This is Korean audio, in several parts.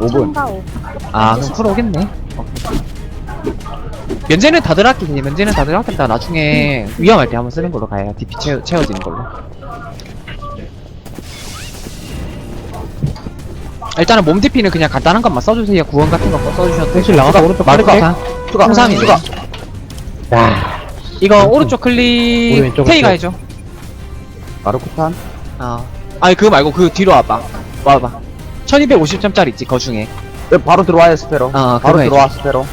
5분. 아 그럼 풀어 오겠네. 면제는 다들 아끼니 면제는 다들 아낀다 나중에 위험할 때 한번 쓰는 걸로 가요 DP 채워, 채워지는 걸로. 일단은 몸 DP는 그냥 간단한 것만 써주세요. 구원 같은 거 써주셔도 혹시 나가다 오른쪽? 한 추가. 홍삼이네 추가. 야, 이거 오른쪽 클릭 우리 왼쪽으로 테이 쭉. 가야죠. 마르코탄. 어 아니 그거 말고 그 뒤로 와봐. 와봐 1250점짜리 있지 거 중에 네, 바로 들어와요, 스페로. 어, 바로 그거. 들어와, 스페로.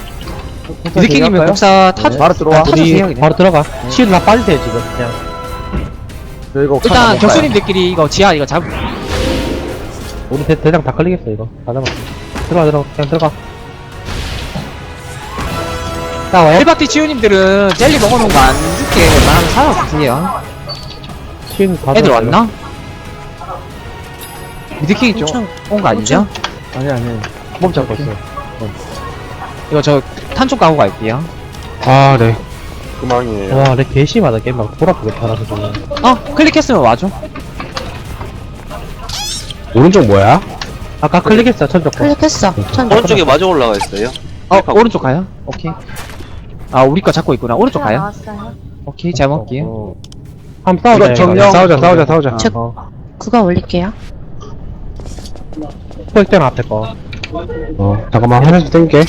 미드킹님은 복사 네, 타주 바로 들어와. 타주세요 우리 그냥 바로 들어가. 시드 다 빠지세요, 지금. 그냥. 저 이거 칸 일단 격수님들끼리 이거 지하 이거 잡 우리 대, 대장 다 걸리겠어, 이거. 다 잡아. 들어가, 들어가. 그냥 들어가. 싸워요? 1바티 치유님들은 젤리 먹어놓은 거안 죽게 웬만하면 살아주세요 시드 다 애들. 왔나? 미드킹이 좀 온 거 아니죠? 아니, 아니. 몸 잡고 있어. 이거 저 탄쪽 가고 갈게요 아, 네. 그망이에요. 와, 내 개심하다. 게임 막 돌아보겠다, 나서 지금. 어 클릭했으면 와줘 오른쪽 뭐야? 아까 클릭했어, 천적 거. 클릭했어. 천 오른쪽에 마저 올라가 있어요. 어 오른쪽 가요? 오케이 아 우리 거 잡고 있구나 오른쪽 가요? 나왔어요. 오케이 잘 먹을게요 어. 한번 싸우자, 이거 이거. 정령. 싸우자, 싸우자, 싸우자. 저- 어. 그거 올릴게요. 포획장 앞에 거. 어, 잠깐만, 하나씩 땡게.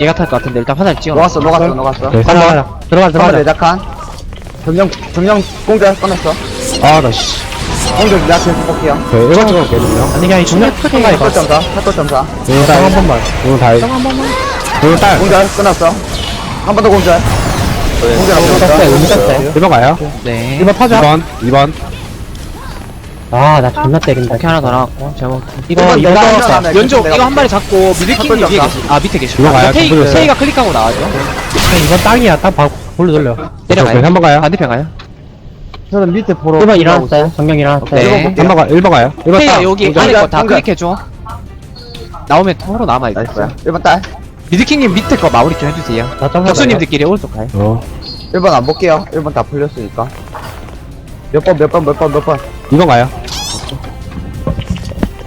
얘가 탈 것 같은데 일단 화살 찍어 녹았어, 녹았어, 녹았어. 네, 들어가자. 들어가, 한번 들어가자. 내작한. 정령, 정령 공절 꺼냈어. 아, 나 씨. 공절 내가 지금 볼게요. 저 일반 쪽으로 깨주세요. 아니, 그냥 이 중력 프리가 이거. 사건점사, 사건점사. 이거 한 번만. 이거 다 해. 한 번만. 이거 딸. 공절 끊었어. 한 번 더 공절. 공절 안 떴어요. 1번 가요. 네 1번 타자. 2번. 2번. 아, 나 존나 때린다. 오케이 하나 더 나왔고 잘먹 이거, 이거. 하나 내가 이거 한 마리 잡고 미드킹님 위에. 계시 아 밑에 계시 이거 가요, 테이. 테이가 클릭하고 나와죠 이번 땅이야. 땅 바, 볼로 돌려. 내려가요 한번 가요. 반대편 가요 저는 밑에 보러. 1번 일어났어요. 정령 일어났어요. 네. 1번 가, 1번 가요. 1번 테이가 땅. 여기 공절, 안에 거 다 공절. 클릭해줘 나오면 서로 남아있어 나이스야. 1번 딸. 미드킹님 밑에 거 마무리 좀 해주세요 나 격수님들끼리 오른쪽 가요 어. 1번 안 볼게요. 1번 다 풀렸으니까. 몇 번, 몇 번, 몇 번, 몇 번. 2번 가요.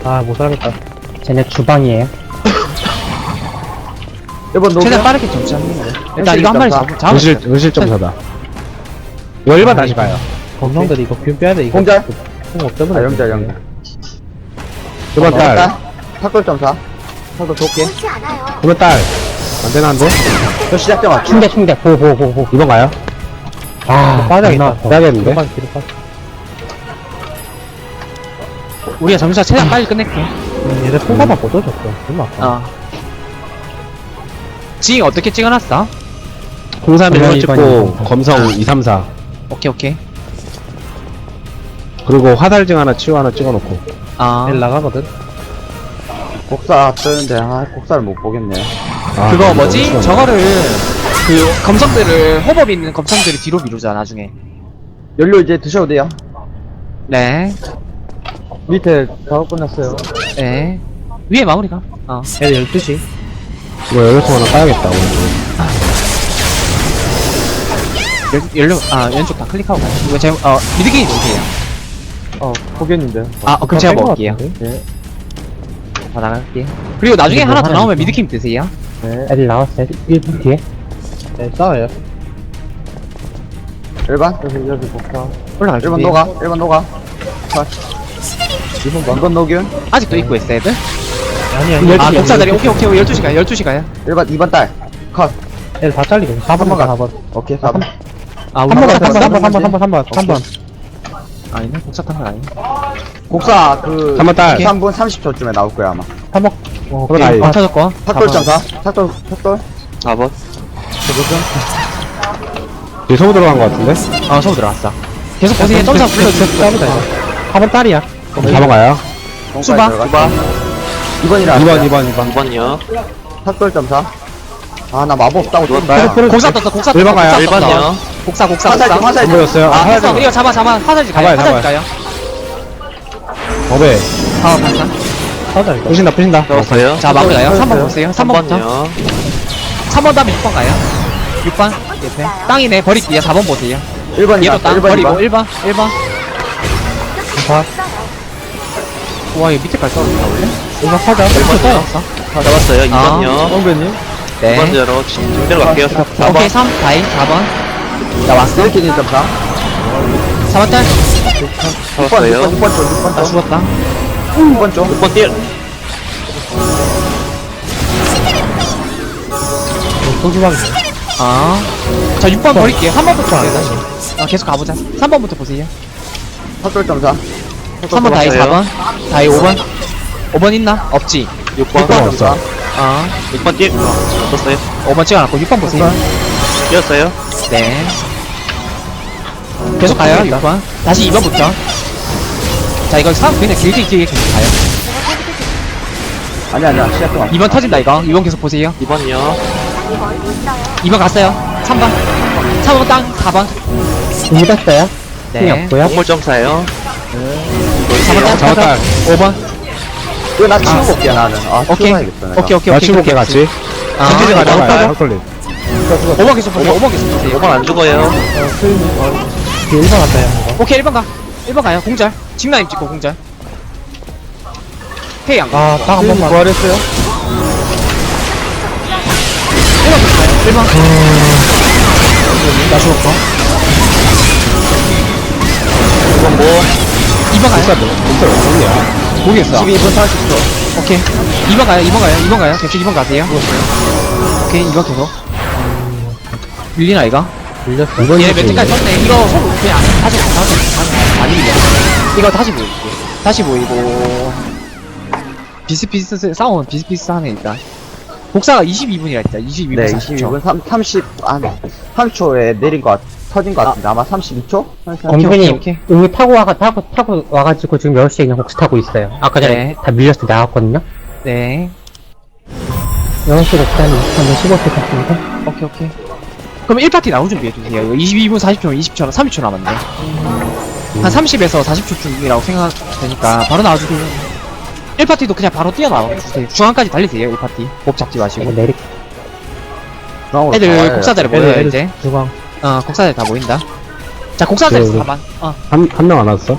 아, 못 살겠다. 쟤네 주방이에요. 1번 녹여. 최대한 빠르게 점수하는 거예요 일단 이거 한 마리 잡- 잡으세요 은실, 은실 점사다. 이거 1번 다시 가요. 검성들이 이거 뷰 빼야 돼, 이거. 공절. 공 없다면. 아, 영절, 영절. 1번 딸. 탁돌 점사. 탁돌 좋게. 1번 딸. 안 되나, 안 돼? 저 시작점? 충대, 충대. 호, 호, 호, 호. 2번 가요. 아, 빠져야겠다. 빼야겠는데? 우리가 점수가 최대한 빨리 끝낼게 얘네 통과만 꽂아줬어. 얼마 아까. 어 지잉 어떻게 찍어놨어? 03 1번 1번 찍고, 검성 2, 3, 4. 오케이 오케이 그리고 화살증 하나 치우 하나 찍어놓고. 아 나가거든? 곡사 뜨는데, 아, 곡사를 못 보겠네. 아, 그거 뭐지? 저거를 그 검성들을 호법 있는 검성들이 뒤로 미루자 나중에 연료 이제 드셔도 돼요. 네 밑에 작업 끝났어요. 네. 위에 마무리가. 어. 애들 12시. 이거 연료통 하나 까야겠다, 오늘. 연, 연료, 아, 왼쪽 다 클릭하고 가요. 이거 제, 어, 미드게임 놓으세요. 어, 포기했는데. 아, 어, 그럼 제가 먹을게요. 네. 다 나갈게요. 그리고 나중에 이거 하나 더 하나 나오면. 미드게임 드세요. 네. 애들 나왔어요. 1분 뒤에. 네, 싸워요. 1번? 여기, 여기 곡사. 올라갈 1번 준비. 녹아. 1번 녹아. 컷. 2번 번. 2번 녹윤. 아직도 있고 있어, 애들? 아니, 아니. 아, 독사다리. 오케이, 오케이. 12시 가요. 12시 가요. 1번, 2번 딸. 컷. 애들 다 잘리고. 4번 가, 4번. 오케이, 4번. 아, 우리 3번 가, 독사 3번, 탄 3번, 3번, 3번, 3번, 3번. 아니네. 독사 탄건 아니네. 곡사, 그. 한번 딸. 3분 30초쯤에 나올 거야, 아마. 3번. 어, 오케이. 오케이. 아, 터졌고. 탁돌 점사. 탁돌, 탁돌. 4번. 뒤에 소부 들어간 거 같은데? 어, 서브 들어왔어. 계속 보세요. 점사 불러주세요. 싸우자, 이거. 4번 딸이야. 4번 가요. 수바. 수바. 2번이라. 2번, 2번, 2번. 2번이요. 탁돌 점사. 아, 나 마법 없다고. 뛴다. 곡사 떴어, 곡사 떴어. 일반 가요. 곡사 떴어. 1번이요. 곡사, 곡사, 화살, 곡사. 화살. 안 보였어요? 아, 아. 하나 이거 잡아, 잡아. 화살지 가요. 잡아요, 화살지 잡아요. 가요. 어베. 아. 싸우자, 이거. 부신다, 부신다. 넣었어요. 자, 마무리 가요. 3번 넣었어요. 보세요. 3번부터. 3번이요. 3번 다음에 6번 가요. 6번 옆에 땅이네 버릴게요 4번 보세요 1번이다. 얘도 땅 1번, 버리고 2번. 1번 1번 자, 와, 얘 밑에까지 떨어진다, 원래? 이거 하자. 떨어졌어. 잡았어요. 2번요. 선배님. 네. 2번 제로 중대로 갈게요. 4번. 오케이, 3, 다이, 4번. 나 왔어. 이렇게 된 점사. 4번 딸. 6번, 잡았어요. 6번, 6번 쪽, 6번 나 쪽. 죽었다. 6번 쪽. 6번 뛸. 소주방이네. 아. 자, 6번 버릴게요. 3번부터 갈게요, 다시. 아, 계속 가보자. 3번부터 보세요. 사돌 점사. 3번 다이, 잡았어요. 4번. 다이, 5번. 5번 있나? 없지. 6번. 6번 없어. 아. 6번 뛸. 잡았어요. 5번 찍어놨고, 6번 보세요. 뛰었어요. 네. 계속 가요, 6번. 다시 2번부터. 자, 이거 사람 그냥 길게 길게 계속 가요. 아니, 아니야. 시작 좀. 2번 터진다, 이거. 2번 계속 보세요. 2번요. 2번 갔어요. 3번. 3번 땅, 4번. 이겼어요? 네. 없고요. 동물 점사요. 4번 땅, 잡았다. 4번. 5번. 이거 나 치고 볼게, 나는. 아, 오케이. 치워야겠다, 내가. 오케이, 오케이, 오케이. 오케이. 같이. 아, 아, 가져가요. 아, 헐걸림. 5번 계속 보세요. 5번 계속 보세요. 5번 안 죽어요. 뒤에 1번 왔어요. 이거. 오케이, 1번 가. 1번 가요. 공절. 직라임 찍고 공절. 페이 안 가. 아, 딱한 번만. 부활했어요? 1번 가요. 1번. 나 죽었고. 2번 뭐. 2번 가요. 목소리 없냐? 모르겠어. 12분 40초. 오케이. 2번 가요, 2번 가요, 2번 가요. 계속 2번 가세요. 오케이, 이거 계속. 밀리나, 이거? 밀렸어. 얘 멘트까지 쳤네. 이거 손 그냥 다시, 다시, 다시, 안 밀려. 이거 다시 보이고. 다시 보이고. 비슷비슷, 싸움은 비슷비슷하네, 일단. 복사가 22분이라 했다. 22분. 네, 40초. 22분 3, 30, 한 3초에 내린 것, 같- 터진 것 같은데. 아 마 32초? 오케이, 오케이. 여기 타고 와가 타고 타고 와가지고 지금 10시에 그냥 혹시 타고 있어요. 아까 전에 네. 다 밀렸을 때 나왔거든요. 네. 10시가 기다리면 한 15초 같은데. 오케이, 오케이. 그럼 1파티 나올 준비해주세요. 이거 22분 40초, 20초, 30초 남았네. 한 30에서 40초쯤이라고 생각되니까 바로 나와주세요. 1파티도 그냥 바로 뛰어나와주세요. 중앙까지 달리세요, 1파티. 복 잡지 이거 마시고. 내리 애들 곡사자리 모여요, 애들, 이제. 주방. 어, 곡사자리 다 모인다. 자, 곡사자리 네, 우리. 4반. 어, 한, 한 명 안 왔어?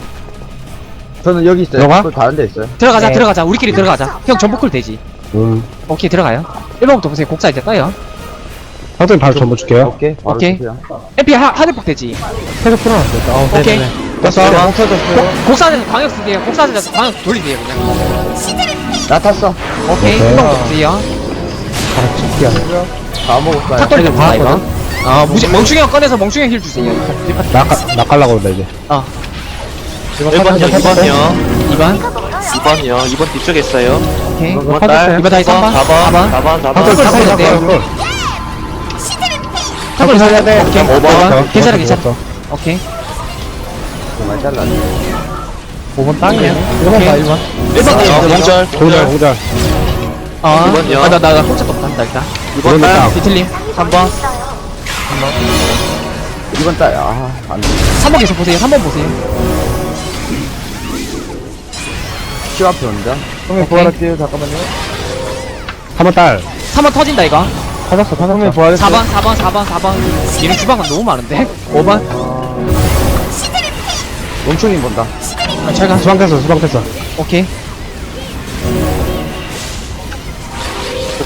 저는 여기 있어요. 들어가? 또 다른 데 있어요. 들어가자, 네. 들어가자. 우리끼리 들어가자. 형 전부쿨 되지. 음. 오케이, 들어가요. 1번부터 보세요. 곡사 이제 떠요. 사진 바로 전부 줄게요. 오케이. 바로 오케이. 주세요. MP 하, 하늘폭 되지. 계속 풀어놨어. 어, 오케이. 떴어. 곡- 곡사자리 광역 쓰세요. 곡사자리 광역 돌리세요, 그냥. 나 탔어. 오케이. 오케이. 1번부터 보세요. 바로 칠게요. 다 먹었어요. 탁 돌리자, 다 이거. 어, 무지, 멍충이 형 꺼내서 멍충이 형힐 주세요. 1파티. 나, 나 깔라고 그런다, 이제. 어, 1번요. 2번요. 2번. 2번요. 2번 뒤쪽에 있어요. 오케이. 이거 2번 딸. 이번 다시 3번. 4번. 4번. 4번. 4번. 탁돌 탁돌, 살려야 돼요. 탁돌. 탁돌 살려야 돼. 오케이. 어, 5번. 괜찮아, 괜찮아. 오케이. 정말 잘랐네. 5번 땅이에요. 오케이. 1번 1번 어, 가요. 공절. 공절, 공절. 어. 이번요. 아, 나, 나, 나 혼자 떴다. 한다, 일단. 2번 딸. 비틀림. 3번. 이번 달, 아, 안 돼. 3번 계속 보세요. 3번 보세요. 키 앞에 온다. 형님 부활할게요, 잠깐만요. 3번 딸. 3번 터진다, 이거. 찾았어, 찾았어. 부활 4번, 4번, 4번, 4번. 얘는 주방가 너무 많은데? 5번. 멈충이 본다. 아, 잘 가. 수방 탔어, 수방 탔어. 오케이.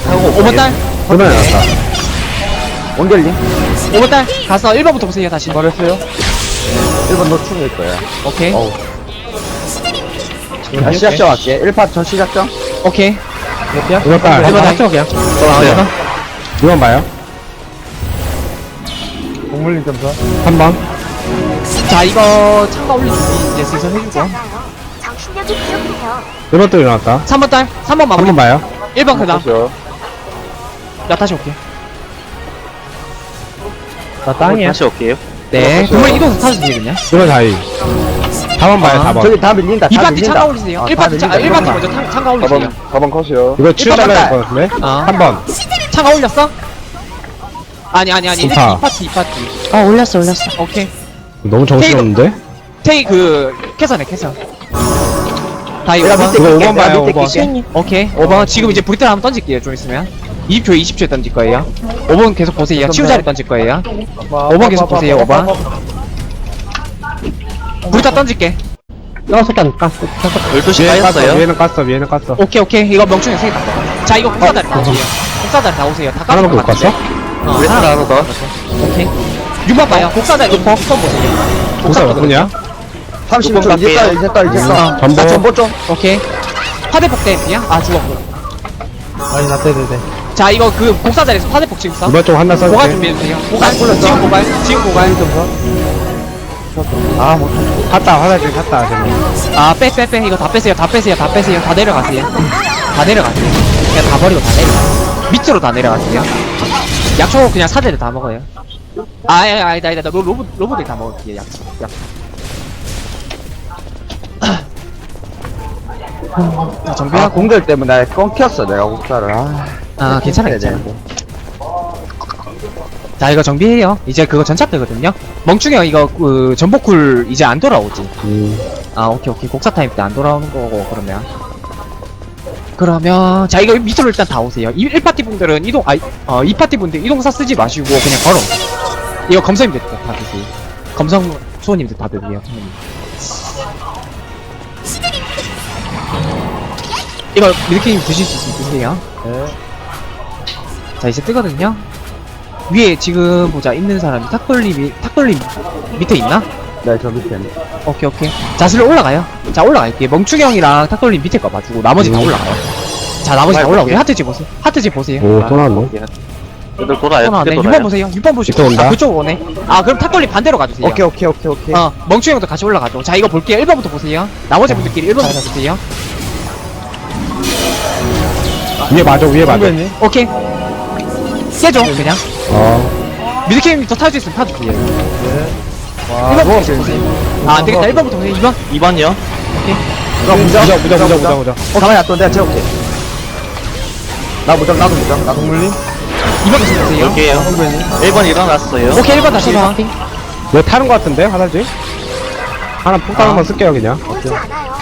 타고 5번 딸. 그러면 나왔다. 원결님? 5번 딸. 가서 1번부터 보세요, 다시. 부활했어요? 1번 노충일 거야. 오케이. 어우. 아, 시작점 할게. 1파 전 시작점? 오케이. 2번 딸. 1번 딸. 맞죠, 그냥? 아, 1번. 2번 봐요. 동물님 점사. 3번. 자, 이거 참가 올릴 준비 이제 슬슬 해주고. 정신력이 부족해요. 1번 또 일어났다. 3번 딸. 3번 마무리. 3번 봐요. 1번 그 다음. 나 다시 올게. 나 다시 올게요. 네. 동물 이동해서 타주세요, 그냥. 1번 다이. 4번 봐요, 아, 4번. 저기 다 밀린다. 다 2파티 밀린다. 참가 올리세요. 어, 1파티, 참, 다 1파티 밀린다. 먼저 참- 참가 올리세요. 4번 컷이요. 이거 7 일번 잘라야 딸. 될것 같은데? 어. 3번. 참가 올렸어? 아니, 아니, 아니. 좋다. 2파티, 2 파티. 어 올렸어 올렸어. 오케이. 너무 정신없는데? 테이 그, 캐선해, 캐선. 다이 내가 5번. 밑에 이거 낄게. 5번 내가 봐요, 밑에 5번. 낄게. 오케이. 5번. 지금 이제 브리틀 한번 던질게요, 좀 있으면. 20초에 20초에 던질 거예요. 5번 계속 보세요. 치우자리 던질 거예요. 5번 계속 보세요, 5번. 브리타 던질게. 여섯 개안 깠어. 12시 위에는 깠어, 까였어요. 위에는 깠어, 위에는 깠어. 오케이 오케이 이거 명중에 세개 다. 자 이거 복사다리 다 오세요. 복사다리 다 오세요. 다 하나밖에 못 깠을 것 깠어? 같은데. 어, 왜 하나 하나 더? 오케이. 6번 봐요. 복사다리 6번 보세요. 복사 몇 분이야? 30초 이제 따 이제 따 이제 따 전보. 자, 전보 좀 오케이. 화대폭 대피야? 아 죽었고. 아니, 나 떼도 자 이거 그 복사다리에서 화대폭 지금 써. 이번 쪽 하나 써줄게. 준비해주세요. 고갈. 지금 고갈. 지금 고갈. 아뭐 갔다, 화장실 갔다, 쟤네. 아, 빼, 빼, 빼. 이거 다 빼세요. 다 빼세요. 다 빼세요. 다 내려가세요. 다 내려가세요. 그냥 다 버리고 다 내려가세요. 밑으로 다 내려가세요. 약초 그냥 사대를 다 먹어요. 아, 아니, 아니다, 아니다. 로, 로봇, 로봇이 다 먹을게요. 약초. 약초. 자, 아, 정비하고. 공들 때문에 나 끊겼어 내가 국사를 아 아, 괜찮아, 해야 괜찮아. 자, 이거 정비해요. 이제 그거 전착되거든요. 멍충이 형, 이거, 그, 전복쿨 이제 안 돌아오지. 음. 아 오케이 오케이 곡사 타임 때 안 돌아오는 거고 그러면 그러면 자 이거 밑으로 일단 다 오세요 이 1파티 분들은 이동 아이 어 2파티 분들 이동사 쓰지 마시고 그냥 걸어 이거 검성님들 다 드세요 검성 수호님들 다 드세요 선생님. 이거 미드케님 드실 수 있으면 드세요 자 이제 뜨거든요. 위에 지금 보자. 있는 사람이 탁돌림이 탁돌림 밑에 있나? 네 저 밑에는 오케이 오케이. 자슬 올라가요. 자 올라갈게요. 멍충형이랑 탁돌림 밑에 거 봐주고 나머지 다 올라가요. 자 나머지 다 올라오세요 하트지 보세요. 하트지 보세요. 오, 또 나왔네. 애들 돌아요. 또 크게 6번 돌아요. 보세요 6번 보시고. 밑에 온다. 아 그쪽 오네. 아 그럼 탁돌림 반대로 가주세요. 오케이 오케이 오케이 오케이. 어 멍충형도 같이 올라가죠. 자 이거 볼게요. 1번부터 보세요. 나머지 분들끼리 1번부터 보세요. 위에 맞아, 위에 맞아. 오케이 깨죠 그냥 어. 미드케임이 더 탈 수 있으면 타주세요 와 1번부터 계속 보세요 아 안되겠다 1번부터 보세요 2번 2번이요. 무적 무적 무적, 무적, 무적, 무적, 무적. 어 가만히 놔둬 내가 채울게 나 무적 나도 무적 나도 물림 2번 계속 보세요 여기에요. 1번 일어났어요. 오케이 1번 다시 1번 왜 타는 거 같은데, 화장실? 하나 폭탄 한번 쓸게요, 그냥. 오지 않아요.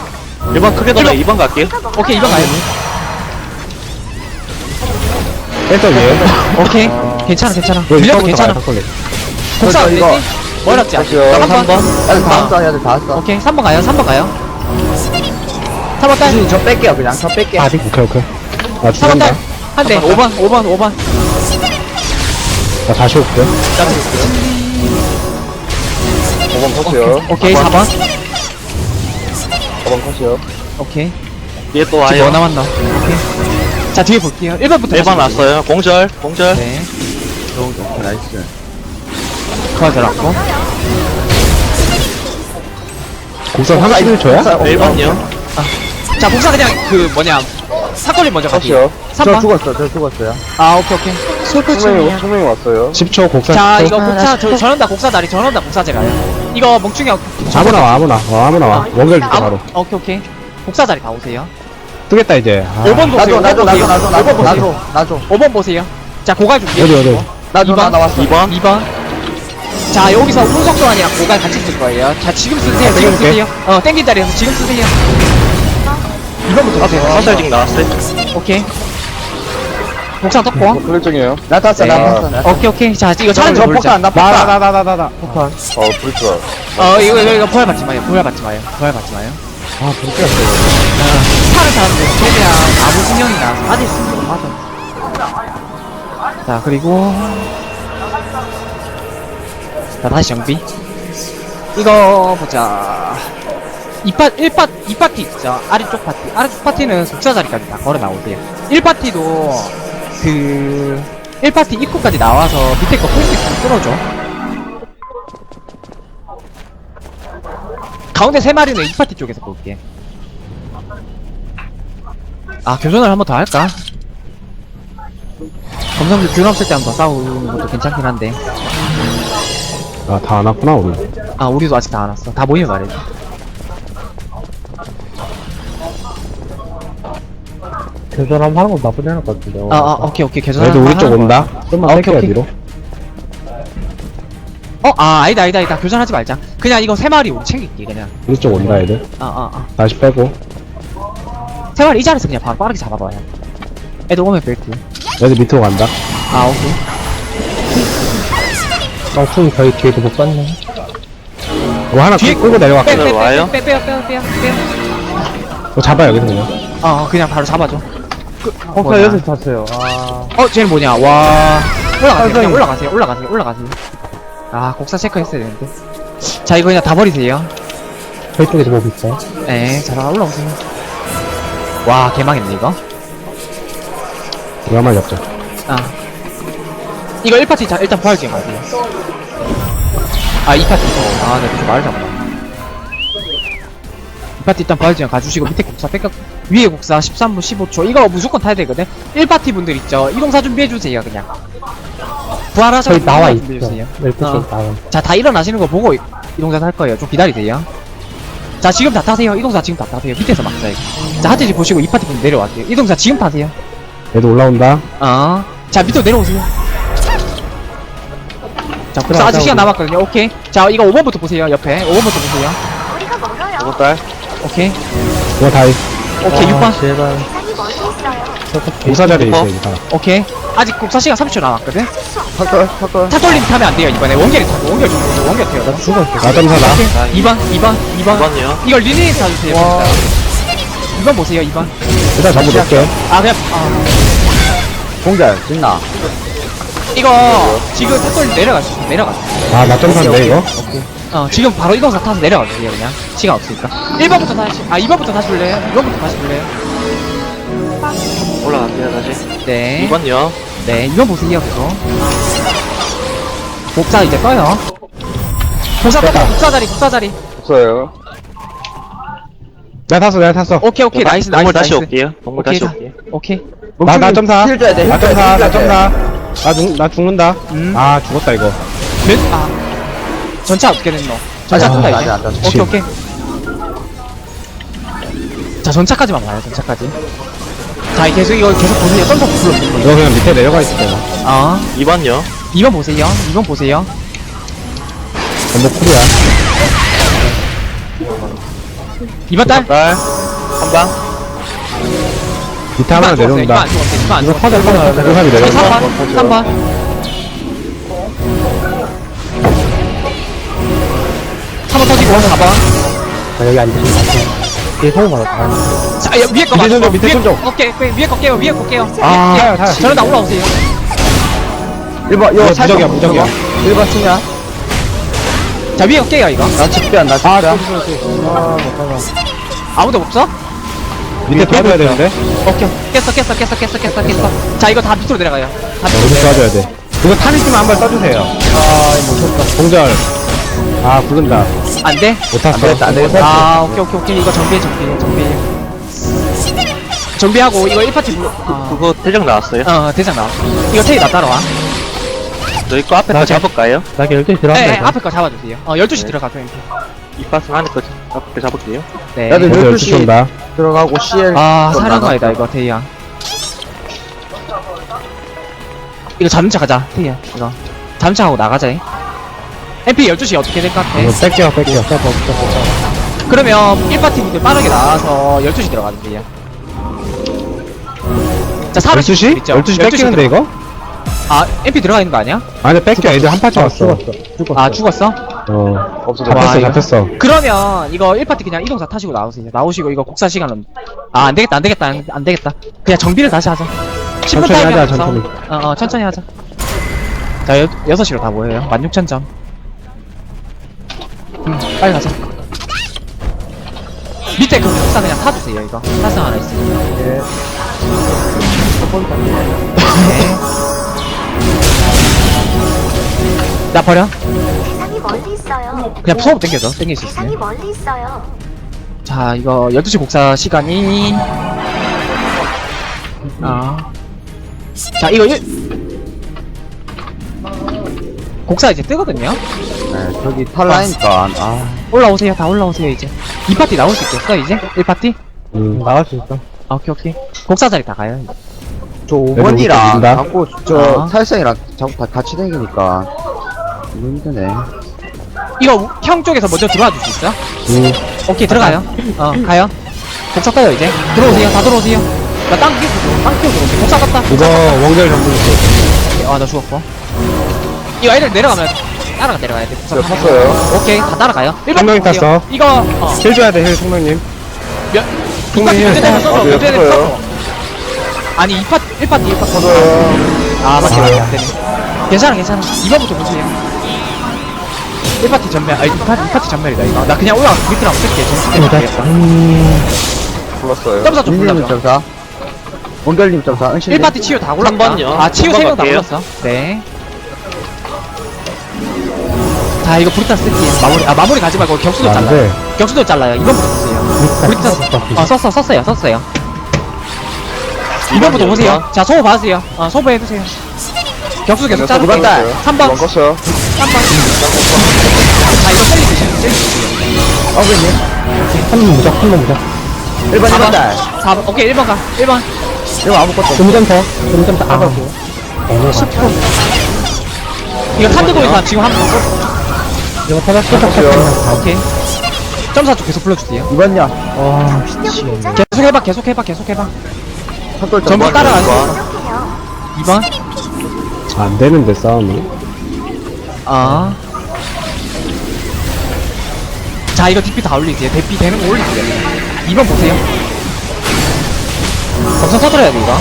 1번 크게 돌아요. 2번 갈게요. 오케이 2번 가요 위에. 오케이. 괜찮아 괜찮아. 이거부터 괜찮아. 복사 안 이거- 됐지? 어렵지? 않아 다시요 3번? 애들 다 왔어 애들 다 왔어 오케이 3번 가요 3번 가요. 3번 딸. 저 뺄게요 그냥. 저 뺄게 오케이, 오케이. 나 3번 죽는다. 딸 한대. 5번 5번 5번 나 다시 올게. 5번 컷이요. 오케이 4번. 5번. 컷이요. 오케이. 뒤에 또 지금 뭐 와요. 남았나? 오케이 자 뒤에 볼게요. 1번부터 1번 왔어요. 공절, 공절. 네. 오케이 나이스. 그거 들어갔고 곡선 31초야? 1번이요. 자 복사 그냥 그 뭐냐 사건이 먼저 갈게요 컷이요 저 3번 죽었어 저 죽었어요. 아 오케이 오케이. 투명이 왔어요. 10초 곡선 자 10초. 이거 복사 저 전원다 복사 다리 전원다 복사 제가요 이거 멍충이 형. 아무나 와, 아무나. 어, 아무나 와. 원결 줄게, 아, 바로. 오케이 오케이. 복사 자리 다 오세요 뜨겠다, 이제. 아. 5번 보세요. 나도 나도 5번 나도 나도 5번 나도 보세요. 나도 나도. 5번 보세요. 자 고갈 준비. 어디, 어디? 나도 나 나왔어. 2번. 2번. 자 여기서 운석도안이랑 고갈 같이 쓸 거예요. 자 지금 쓰세요. 지금 땡길게. 쓰세요. 어 땡긴 자리에서 지금 쓰세요. 2번부터 보세요. 화살징 나왔어요. 오케이. 복사 떴고. 불일정이에요? 나 탔어 나 탔어. 나 탔어. 오케이 오케이. 자 이거 차례 저 폭탄 나 나, 폭탄. 나, 나, 나, 나, 나. 어 불일 어 이거 이거 이거 부활 받지 마요. 부활 받지 마요. 부활 받지 마요. 아, 불쾌했어, 차를 사람들 최대한 아무 신경이 나서 빠질 수 있는 빠져 자 그리고 자 다시 정비. 이거 보자. 2파, 1파, 2파티 있죠 아래쪽 파티. 아래쪽 파티는 독사 자리까지 다 걸어 나오세요. 1파티도 그 1파티 입구까지 나와서 밑에 거 풀수 있으면 끌어줘. 가운데 세 마리는 2파티 쪽에서 볼게 아 교전을 한 번 더 할까? 검성들 균 없을 때 한번더 싸우는 것도 괜찮긴 한데 아, 다 안 왔구나, 우리. 아 우리도 아직 다 안 왔어 다 모이면 말해 교전하면 하는 거 나쁘지 않을 것 같은데. 아, 아 오케이 오케이 교전 얘도 우리 쪽 온다. 좀만 아, 뺄게요, 오케이. 뒤로. 어? 아 아니다 아니다 아니다 교전하지 말자 그냥 이거 세 마리 우리 챙길게 그냥 우리 쪽 온다, 애들. 아아아 다시 빼고. 세 마리 이 자리에서 그냥 바로 빠르게 잡아봐요 애들 오면 벨트 애들 밑으로 간다. 아 오케이 멍충이 저희 뒤에도 못 봤네. 이거 하나 뒤에 끌고 내려갈게. 빼, 빼, 빼, 와요? 빼, 빼, 빼, 빼, 빼, 빼. 이거 잡아요, 여기서 그냥. 어, 그냥 바로 잡아줘. 혹사 뭐야. 여섯 탔어요. 아. 어, 쟤는 뭐냐, 와. 올라가세요, 그냥 올라가세요, 올라가세요, 올라가세요. 아, 곡사 체크했어야 되는데. 자, 이거 그냥 다 버리세요. 저희 쪽에도 몹 있어요. 네, 자, 올라오세요. 와, 개망했네, 이거. 이거 한마리 잡자. 아. 이거 1파티 자, 일단 부활 게임 가세요. 아, 2파티. 아, 내가 좀 말을 잡았다. 2파티 일단 부활 게임 가주시고, 밑에 곡사 뺏겨, 위에 곡사 13분 15초. 이거 무조건 타야 되거든? 1파티 분들 있죠? 이동사 준비해주세요, 그냥. 부활하셔서 저희 나와 있죠. 준비해주세요. 12시에 어. 나와. 자, 다 일어나시는 거 보고 이동사 탈 거예요. 좀 기다리세요. 자, 지금 다 타세요. 이동사 지금 다 타세요. 밑에서 막자, 이거. 자, 하트지 보시고 2파티 분들 내려와세요. 이동사 지금 타세요. 얘도 올라온다. 어. 자, 밑으로 내려오세요. 자, 그래서 아직 시간 남았거든요. 오케이. 자, 이거 5번부터 보세요. 옆에. 5번부터 보세요. 우리가 딸. 오케이. 이거 다, 있- 오케이, 6번. 제발. 있어요. 공사 자리에 있어, 어? 이거 다. 오케이. 아직 국사 시간 30초 남았거든. 탈걸, 탈걸. 타돌림 타면 안 돼요, 이번에. 원결이 타고, 원결 타고, 원결 타요. 나 죽어. 나점사다. 오케이. 2번, 2번, 2번. 2번이요. 이걸 리니에 타주세요. 와. 2번 보세요, 2번. 일단 전부 넣을게. 아, 그냥, 아. 공잘, 진나. 이거, 지금 타돌림 내려가시죠. 내려가세요. 아, 나점사인데, 이거? 어, 지금 바로 이동사 타서 내려가주세요, 그냥. 시간 없으니까. 1번부터 다시, 아, 2번부터 다시 볼래요? 2번부터 다시 볼래요? 올라갈게요, 다시. 네. 2번요. 네, 2번 보세요, 계속. 복사 이제 떠요. 복사 떴다, 복사 자리, 복사 자리. 없어요. 내가 탔어, 내가 탔어. 오케이, 오케이, 나이스, 나이스. 동물 다시 나이스. 올게요. 동물 오케이, 다시 자, 올게요. 오케이. 나, 나 점사. 힐 줘야 돼, 힐 줘야 돼, 나점사, 힐 줘야 돼. 나점사. 나 죽, 나 죽는다. 음. 아, 죽었다, 이거. 몇, 아. 전차 어떻게 됐노? 전차 아직 뜬다, 안 이제. 떴어, 아직 안 오케이, 오케이. 자, 전차까지만 봐요, 전차까지. 자, 이 계속, 이거 계속 보세요. 점점 불러. 이거 그냥 밑에 내려가 있을 거야. 어. 2번요. 2번 보세요. 2번 보세요. 전부 쿨이야. 2번 딸. 딸. 한 방. 밑에 하나 내려온다. 안 죽었어, 이거 안 이거 죽었어. 터져, 터져. 이거 사람이 내려온다. 3번, 3번. 한번 터지고 4번. 자, 여기 앉으시면 되세요. 뒤에 소음 받았다. 자, 야, 위에 거 밑에 밑에 손잡. 거, 오케이, 오케이, 위에 거 깨요, 위에 거 깨요. 아, 타요, 타요. 저는 다 올라오세요. 1번, 이거 이거 무적이야, 무적이야. 1번 수냐? 자, 위에 거 깨요, 이거. 나 측변, 나 아, 측변. 아무도 없어? 밑에 도와줘야 되는데? 오케이. 깼어, 깼어, 깼어, 깼어, 깼어, 깼어. 자, 이거 다 밑으로 내려가요. 다 밑으로 여기서 도와줘야 돼. 이거 탄 있으면 한발 써주세요. 아, 못했다. 공절. 아, 부른다. 안 돼? 못 탔어. 안 되겠다, 안 되겠다. 아, 오케이, 오케이, 오케이. 이거 정비해, 정비해, 정비해. 정비하고, 이거 1파티 불러. 어, 그거 대장 나왔어요. 어, 대장 나왔어. 이거 테이 나 따라와. 저희 거 앞에 거 잡을까요? 나 12시 예, 예, 들어간다. 앞에 거 잡아주세요. 어, 12시 네. 들어가죠, 이렇게. 이 파스 안에 거 앞에 잡을게요. 네. 나도 먼저 12시 12시 온다. 들어가고 CL. 아, 좀 사령관이다, 나갔다. 이거, 테이야. 이거 자동차 가자, 테이야, 이거. 자동차 하고 나가자, 잉. MP 12시 어떻게 될것 같아? 이거 뺄게요, 뺄게요. 그러면 1파티분들 빠르게 나와서 12시 들어가면 돼요. 자, 4시 12시? 있죠? 12시 뺏기는데, 이거? 아, MP 들어가 있는 거 아니야? 아니, 뺏겨. 애들 한 파티 왔어. 아, 죽었어? 어. 없어, 와, 잡혔어, 이거- 잡혔어. 그러면 이거 1파티 그냥 이동사 타시고 나오세요. 나오시고 이거 국사 시간은 아, 안 되겠다. 안 되겠다. 안, 안 되겠다. 그냥 정비를 다시 하자. 10분 천천히 타이밍 하자. 천천히. 어, 어, 천천히 하자. 자, 여, 6시로 다 모여요. 16,000점. 음, 빨리 가자. 밑에 그 국사 그냥 타주세요, 이거. 사성 하나 있으니까. 네. 나 버려. 대상이 멀리 있어요. 그냥 소음 땡겨줘. 땡길 수 있으면. 대상이 멀리 있어요. 자, 이거 12시 곡사 시간이 아. 자, 이거 일... 곡사 이제 뜨거든요. 네, 저기 탈라니까. 아, 올라오세요. 다 올라오세요, 이제. 2파티 나올 수 있겠어, 이제? 1파티? 음. 나갈 수 있어. 아, 오케이, 오케이. 곡사 자리 다 가요. 이제. 저 우리 5번이랑 믿는다. 자꾸 저 아. 탈성이랑 자꾸 다 같이 다니니까. 이거 힘드네. 이거 우- 형 쪽에서 먼저 들어와 줄 수 있어? 음. 오케이, 들어가요. 어, 가요. 곡사 떠요, 이제. 들어오세요. 다 들어오세요. 나땅 끼고 들어. 땅 끼고 들어오세요. 곡사 떴다. 이거 원결 전부 있어. 아, 나 죽었고. 이거 애들 내려가면 따라가 내려가야 돼. 저 탔어요. 오케이, 다 따라가요. 1번 한 명이 탔어. 이거, 어, 힐 줘야 돼, 힐, 성명님. 몇, 총명이 2파티 문제되면 해. 써서, 아, 네, 문제되면. 써서. 아니, 2파티, 1파티, 1파티. 터져요. 아, 맞지, 아. 맞지. 안 되네. 괜찮아, 괜찮아. 2번부터 보세요. 1파티 전멸, 아니, 2파티, 2파티 전멸이다, 이거. 나 그냥 올라가, 밑으로 한번 쓸게. 정신 때문에. 불렀어요. 점사 좀 불러줘. 점사. 원결님 점사. 은신님. 1파티 치유 다 골랐다. 3번요. 아, 치유 3명 다. 골랐어. 네. 자, 이거 브리타 쓸게요. 마무리, 아, 마무리 가지 말고 격수도 안 잘라요. 돼. 격수도 잘라요. 2번부터 쓰세요. 브리타, 어, 썼어, 썼어요, 썼어요. 2번부터 보세요. 자, 소부 받으세요. 어, 소부 해주세요. 격수 계속 자르세요. 2번 딸. 3번, 2번 껐어요. 3번. 자, 이거 셀리 드시죠, 셀리 드시죠. 3번 무적, 3번 무적. 1번 1번 딸. 4번, 오케이, 1번 가. 1번. 이거 아무것도 없어. 금점사, 금점사, 아. 애매해. 이거 탄드 도에서 지금 한번 이거 터졌어, 탔어요. 오케이. 점사 쪽 계속 불러주세요. 2번요. 와, 모자라. 계속 해봐, 계속 해봐, 계속 해봐. 탑돌 전부 따라가세요. 부족해요. 2번. 안 되는데, 싸움이. 아. 자, 이거 DP 다 올리세요. DP 되는 거 올리세요. 2번 보세요. 점선 서들어야 돼, 이거.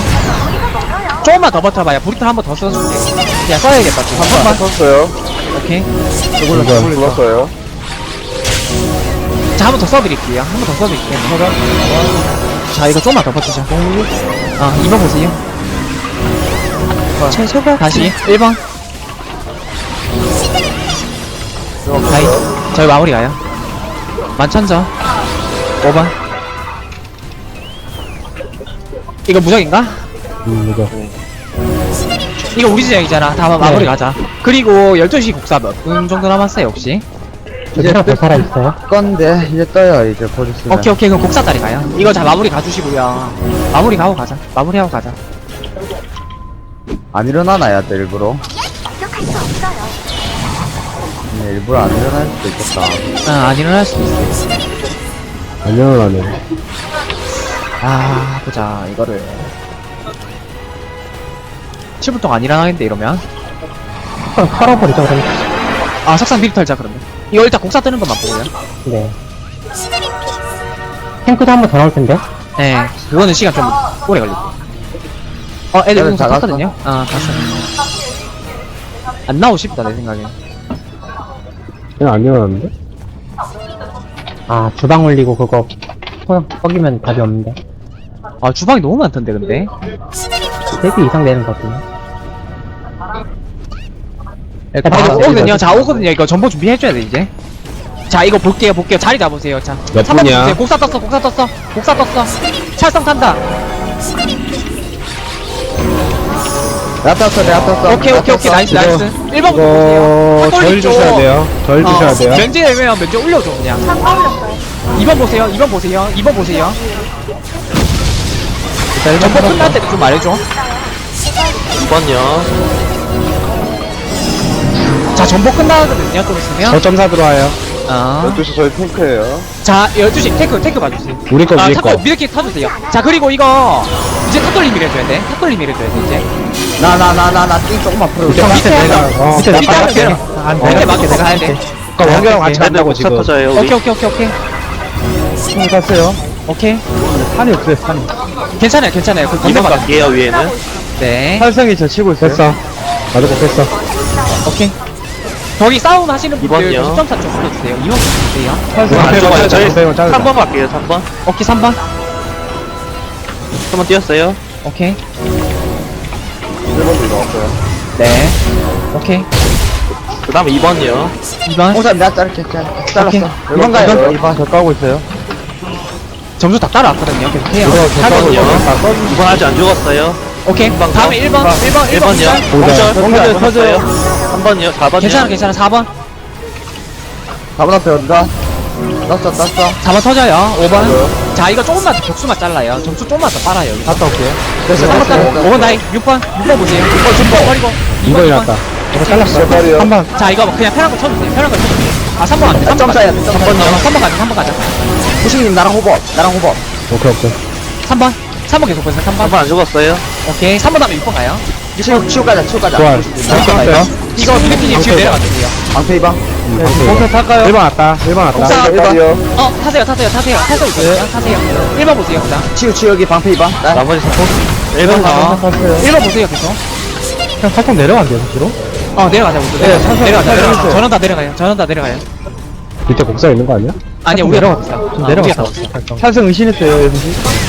조금만 더 버텨봐요. 브리틀 한번 더 써줄게. 그냥 써야겠다, 지금. 한 번만. 탔어요. 오케이. 이걸로 불렀어요. 자, 한 번 더 써드릴게요. 한 번 더 써드릴게요. 자, 이거 조금만 더 버티자. 아, 2번 보세요. 최소가 다시 1번. 다이. 저희 마무리 가요. 만천점. 5번. 이거 무적인가? 음, 무적. 이거 우리 지역이잖아. 다음 마무리 가자. 그리고 12시 곡사 몇분 정도 남았어요, 혹시? 이제 하나 더 살아 있어요. 건데 이제 떠요 이제 곧 있으면. 오케이, 오케이. 그럼 곡사짜리 가요. 이거 자, 마무리 가주시고요. 마무리 가고 가자. 마무리하고 가자. 안 일어나나야 돼 일부러. 공격할 수 없어요. 네, 일부러 안 일어날 수도 있겠다. 아, 안 일어날 수도 있어. 안 일어나네. 아, 보자, 이거를. 7분 동안 안 일어나겠는데, 이러면. 그럼 털어버리죠, 그럼. 아, 석상 미리 털자, 그러면. 이거 일단 곡사 뜨는 것만 보고요. 네. 탱크도 한 번 더 나올 텐데. 네, 그거는 시간 좀 오래 걸리고. 어, 애들 애들 공사 다 탔거든요? 아, 갔어. 안 나오고 싶다, 내 생각에. 그냥 안 일어났는데? 아, 주방 올리고 그거, 어, 뻑이면 답이 없는데. 아, 주방이 너무 많던데, 근데. 3개 이상 되는 거거든요. 이거 네, 오거든요. 자, 오거든요. 이거 전보 준비해줘야 돼, 이제. 자, 이거 볼게요, 볼게요. 자리 잡으세요. 자, 몇 3번 분이야? 곡사 떴어, 곡사 떴어. 곡사 떴어. 찰성 탄다. 내가 탔어 내가 탔어. 오케이, 오케이, 오케이. 나이스, 나이스. 1번부터 보세요. 이거, 절 주셔야 돼요. 절 주셔야 돼요. 면제 되면 면제 올려줘, 그냥. 3번 올렸어요. 2번 보세요, 2번 보세요, 2번 보세요. 전보 끝날 때도 좀 말해줘. 2번요. 자, 전보 끝나거든요, 좀 있으면. 저점사 들어와요. 어. 12시 저희 탱크예요. 자, 12시, 테크, 테크 봐주세요. 우리 거, 아, 우리 탑돌, 거. 미드킥 타주세요. 자, 그리고 이거, 이제 탑돌림 밀어줘야 돼. 탑돌림 밀어줘야 돼, 이제. 나 나 나 나나띵 조금만 풀어. 밑에 내가, 어, 밑에 내가 내가 할게. 할게. 안 밑에 돼. 맞게 내가 해야 돼. 아까 원경랑 같이 곡사 지금. 터져요, 우리. 오케이, 오케이, 오케이, 오케이. 띵 탔어요. 오케이. 산이 없어요 산이. 괜찮아요, 괜찮아요. 그 2번 이번 받아. 갈게요, 위에는. 네. 활성이 저 치고 있어요. 됐어. 나도 꼭 됐어. 오케이. 저기 싸움 하시는 분들 이번이요. 10점차 좀 불러주세요. 2번 주세요. 활성 앞에 안. 자르자, 저희 앞에 자르자. 3번 갈게요, 3번. 오케이, 3번. 3번 뛰었어요. 오케이. 1번도 나왔어요. 네. 오케이. 그 다음에 2번이요. 2번. 홍삼 내가 자를게 잘 잘랐어. 오케이. 1번 가요. 2번 저 까고 있어요. 점수 다 따라왔거든요. 계속 해요. 8번이요. 2번 아직 안 죽었어요. 오케이. 다음에 1번, 1번, 1번. 1번이요. 공절. 공절 터져요. 3번이요. 4번이요. 괜찮아, 괜찮아. 4번. 4번 앞에 어디가? 땄어 땄어. 4번 터져요. 5번. 자, 이거 조금만 더 격수만 잘라요. 점수 조금만 더 빨아요. 여기. 갔다 올게요. 3번 따라. 5번 다이. 6번. 6번 보세요. 6번 준비 버리고. 이거 일어났다. 이거 잘랐어. 제발이요. 한 번. 자, 이거 그냥 편한 거 쳐주세요. 편한 거 쳐주세요. 아, 3번 안 돼. 3번 점 가자. 사야 돼. 점 3번, 사야 돼. 3번 가자. 3번 가자. 후식님 나랑 호법. 나랑 호법. 오케이, 오케이. 3번. 3번 계속 보세요. 3번. 3번 안 죽었어요. 오케이. 3번 다음에 6번 가요. 치우, 치우 가자, 치우 가자. 좋아요. 잘 끊었어요. 이거 미드키님 지금 내려가주세요. 방패 이방. 봉쇄 탈까요? 1번 왔다. 1번 왔다. 옥상. 일방이요. 어, 타세요, 타세요, 타세요. 타세요, 있어요. 타세요. 1번 보세요, 그다음. 치우, 치우 여기 방패 이방. 나 나머지 1번 가. 1번 보세요, 계속. 그냥 살짝 내려간대요, 뒤로. 어, 내려가자, 우리. 네, 내려가자, 내려가자. 해주세요. 전원 다 내려가요. 전원 다 내려가요. 밑에 곡사 있는 거 아니야? 아니야, 우리가 더 없어. 좀 어, 내려갔다. 우리가 더 없어. 찬성 의심했어요, 여기.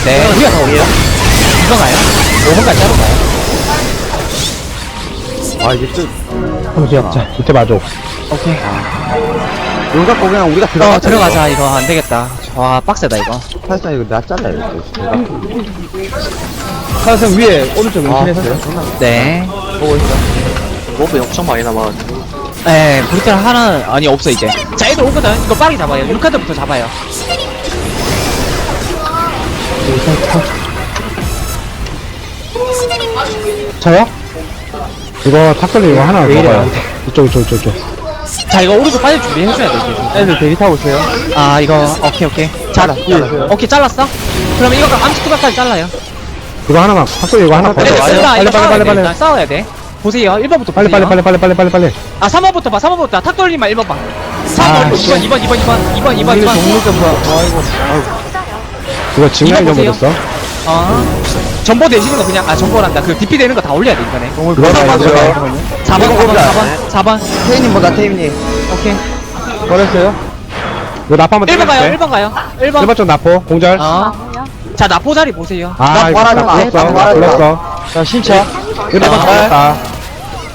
네, 우리가 더 없어요. 2번 가요. 5번까지 자로 가요. 아, 이제 좀. 한번 지었자. 밑에 마족. 오케이. 이거 갖고 그냥 우리가 들어가. 어, 들어가자. 이거 안 되겠다. 와, 빡세다, 이거. 사실상 이거 나 잘라요. 이거. 내가. 찬성 위에 오른쪽 아, 의심했어요. 네. 보고 있어. 모브 엄청 많이 남아가지고 네, 브리텔 하나, 아니, 없어, 이제. 자, 애들 오거든. 이거 빠르게 잡아요. 6카드부터 잡아요. 저요? 이거 탁돌리 이거 하나 왜 이래, 먹어요. 나한테. 이쪽, 이쪽, 이쪽, 이쪽. 자, 이거 오른쪽 빠질 준비 해줘야 돼, 이제. 애들 대기 타고 있어요. 아, 이거, 오케이, 오케이. 자, 위에 있어요. 오케이, 잘랐어? 그럼 이거 암스크각까지 잘라요. 이거 하나만, 탁돌리 이거 하나 네. 네, 빨리, 이거 빨리, 싸워야 빨리, 돼. 빨리. 일단 싸워야 돼. 보세요. 1번부터 빨리. 빨리, 빨리, 빨리, 빨리, 빨리, 빨리. 아, 3번부터 봐, 3번부터. 탁 돌리면 1번 봐. 3번, 아, 2번, 씨. 2번, 2번, 2번, 2번, 2번, 2번, 2번. 동물 좀 봐. 아이고. 없어요. 이거 증명 이거 좀 보세요. 줬어. 어. 전보 되시는 거 그냥, 아, 전보란다. 그 DP 되는 거 다 올려야 돼, 이번에. 맞아요. 4번, 이거 4번, 보자. 4번, 4번. 태희님보다 태희님. 오케이. 버렸어요? 이거 나포 한번 1번 가요, 때려줄게. 1번 가요. 1번. 1번 쪽 나포, 공절. 어. 나무요. 자, 나포 자리 보세요. 아, 나 이거 말하지 나 마. 불렀어. 나 나. 불렀어. 자, 신차. 1번 잡았다.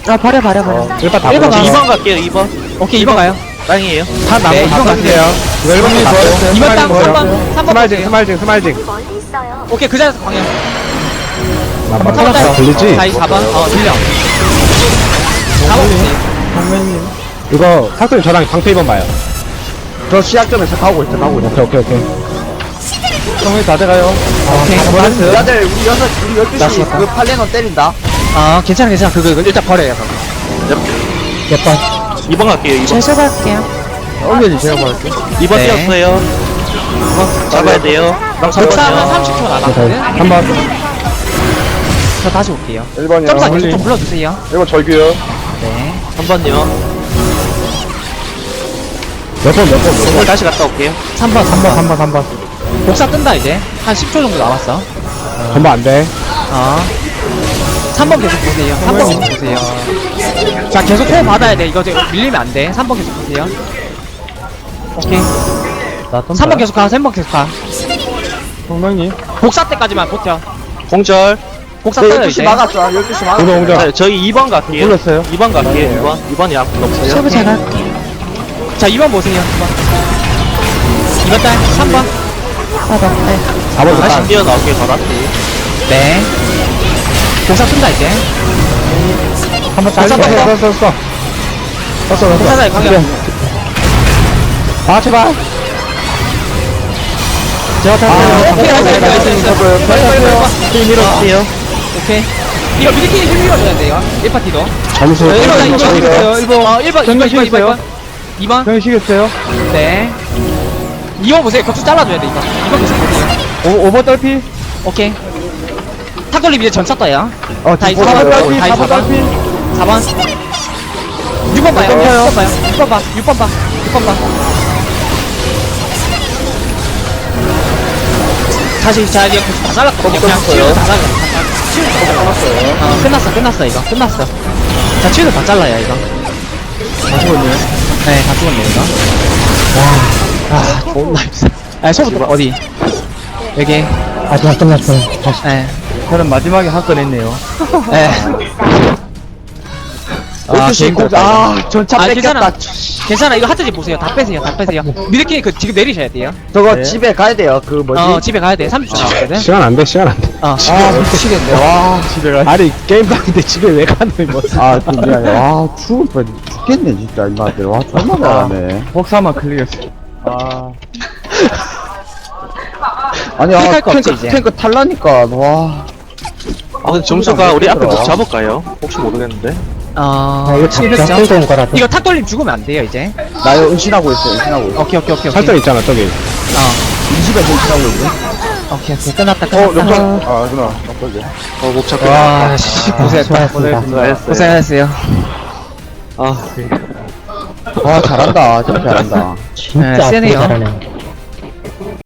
아, 버려, 버려, 버려. 1번 다 일번 불렀어. 가요. 2번 갈게요 2번 오케이, 2번 가요. 땅이에요 다 나무 네, 다 이번. 이거 1번 쪽 나포. 2번 땅, 스마일징 3번, 3번 스마일징, 보세요. 스마일징, 스마일징. 있어요. 오케이, 그 자리에서 방향. 나만 삼번 다 딸. 들리지? 자, 이 4번. 어, 들려. 4번 보세요. 이거 탁돌리 저랑 방패 2번 봐요. 저 시작점에서 가고 있어, 가고 있어. 오케이, 오케이, 오케이. 정리 다 돼가요. 오케이. 버렸어요? 다들 우리 여섯, 우리 12시 그 팔레논 때린다. 아, 괜찮아, 괜찮아. 그거, 그거 일단 버려요. 그거. 몇 번? 2번 갈게요 2번 수고할게요. 올려지, 제가 버릴게요. 2번 네. 뛰었어요 잡아야 돼요 복사하면 3번이요 30초 네, 남았거든? 한번 저 다시 올게요. 1번이요. 점사 계속 좀 불러주세요. 1번 절규요. 네. 3번이요 몇 번, 몇 번, 몇 번. 동물 다시 갔다 올게요 3번, 3번. 3번, 3번. 복사 뜬다, 이제. 한 10초 정도 남았어. 전부 안 돼. 어. 3번 계속 보세요. 3번 계속 보세요. 자, 계속 호흡 받아야 돼. 이거 지금 밀리면 안 돼. 3번 계속 보세요. 오케이. 나 3번 계속 가, 3번 계속 가. 동명님. 복사 때까지만 버텨. 공절 복사 네, 떠요, 12시 이제. 막았어. 12시 막았어. 공절, 공절. 자, 저희 2번 갈게요 불렀어요? 2번 갈게요 2번 2번이 아무도 없어요 수업을 잘 갈게. 자, 2번 보세요. 2번. 2번 딸, 3번. 4번. 4번 다시 다 뛰어나올게요 바닥 네. 복사 뜬다, 이제. 한번 복사 떴어. 써, 복사 써. 자리 방향. 아, 제발. 제가 아, 탈게요. 오케이, 빨리, 빨리. 힐 밀어주세요 오케이. 이거 미드키니 힘 밀어줘야 돼요. 1파티도. 점수. 네, 1번, 2번, 2번. 시겠어요, 1번. 어, 1번, 2번, 정면 2번, 2번, 시겠어요? 2번. 2번. 정리 시겠어요? 네. 2번 보세요. 격수 잘라줘야 돼, 이거. 2번 계속 보세요. 오, 5번 딸피? 오케이. 탁돌림 이제 전차 떠요. 어, 다이 사 4번, 번 딸피, 다이 4번 4번. 딸피. 4번. 6번 봐요. 던져요. 6번 봐요. 6번 봐. 6번 봐. 6번 봐. 다시 자 이제 격수 다 잘랐거든요. 그냥 치유도 다 잘라. 치유도 다 잘랐어요. 어, 끝났어, 끝났어, 이거. 끝났어. 자, 치유도 다 잘라요, 이거. 다 죽었네요. 네, 다 죽었네, 이거. 와. 아, 존나 힘세. 아, 소부터 어디? 여기. 아직 안 끝났어요. 다시. 네. 저는 마지막에 한 건 했네요. 네. 12시 공 아, 전차 아, 뺏겼다. 괜찮아. 괜찮아. 이거 하트지 보세요. 다 빼세요. 다 빼세요. 미드끼리 그 지금 내리셔야 돼요. 저거 네. 집에 가야 돼요. 그 뭐지? 어, 집에 가야 돼. 30초 남았거든. 시간 안 돼, 시간 안 돼. 어. 아, 미치겠네. 와. 집에 가. 아니, 게임방인데 집에 왜 가는 뭐. 아, 좀 미안해. 와, 죽을 뻔 죽겠네, 진짜, 이마들. 와, 정말 잘하네. 복사만 클릭했어. 아. 아니, 아, 클릭할 거 없지, 탱크, 이제. 탱크 탈라니까, 와. 아 근데 점수가 우리 앞에 못 잡을까요? 혹시 모르겠는데 아, 이거 다- 700 거라서. 이거 탁 돌림 죽으면 안 돼요 이제 나 이거 은신하고 있어, 은신하고. 있어. 오케이 오케이 오케이 살짝 있잖아 저기 어 은신에 뭐 은신하고 있네? 오케이 오케이 끝났다 어, 끝났다 역전. 아, 그나 역전이야. 어, 목 잡혀. 와 씨, 고생했다 수고하셨습니다. 고생하셨어요 아, 와, 잘한다. 진짜 잘한다. 네, 진짜 네, 앞으로 잘하네.